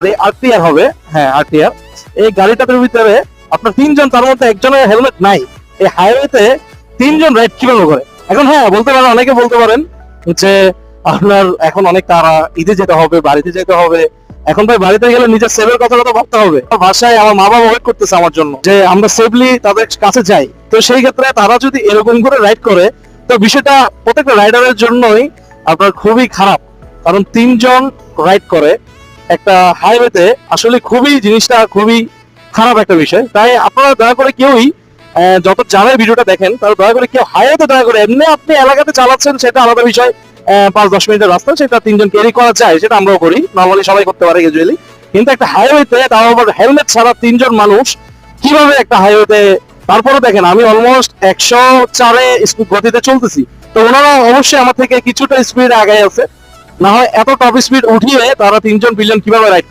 RTR হবে। হ্যাঁ RTR এই গাড়িটার ভিতরে আপনার তিনজন, তার মধ্যে একজনের হেলমেট নাই। এই হাইওয়েতে তিনজন রাইড কীভাবে করে? এখন হ্যাঁ বলতে পারেন, অনেকে বলতে পারেন যে আপনার এখন অনেক তারা ঈদে যেতে হবে, বাড়িতে যেতে হবে। এখন ভাই, বাড়িতে গেলে নিজের সেভের কথা কথা ভাবতে হবে। বাসায় আমার মা বাবা ওয়েট করতেছে আমার জন্য, যে আমরা সেফলি তাদের কাছে যাই। তো সেই ক্ষেত্রে তারা যদি এরকম করে রাইড করে, তো বিষয়টা প্রত্যেকটা রাইডারের জন্যই আপনার খুবই খারাপ। কারণ তিনজন রাইড করে একটা হাইওয়েতে আসলে খুবই জিনিসটা খুবই খারাপ একটা বিষয়। তাই আপনারা দয়া করে কেউই যত যারাই ভিডিওটা দেখেন, তারা দয়া করে কেউ হাইওয়েতে দয়া করে এমনি আপনি এলাকাতে চালাচ্ছেন, সেটা আলাদা বিষয়। পাঁচ, দশ মিনিটের রাস্তা, সেটা তিনজন ক্যারি করা যায়, সেটা আমরাও করি। নর্মালি সবাই করতে পারে ইউজুয়ালি কিন্তু একটা হাইওয়েতে তাও আবার হেলমেট ছাড়া তিনজন মানুষ কীভাবে একটা হাইওয়েতে তারপরে দেখেন, আমি অলমোস্ট একশো চারে স্পিড গতিতে চলতেছি। তো ওনারা অবশ্যই আমার থেকে কিছুটা স্পিড আগে আছে। না হয় এত টপ স্পিড উঠিয়ে তারা তিনজন বিলিয়ন কীভাবে রাইড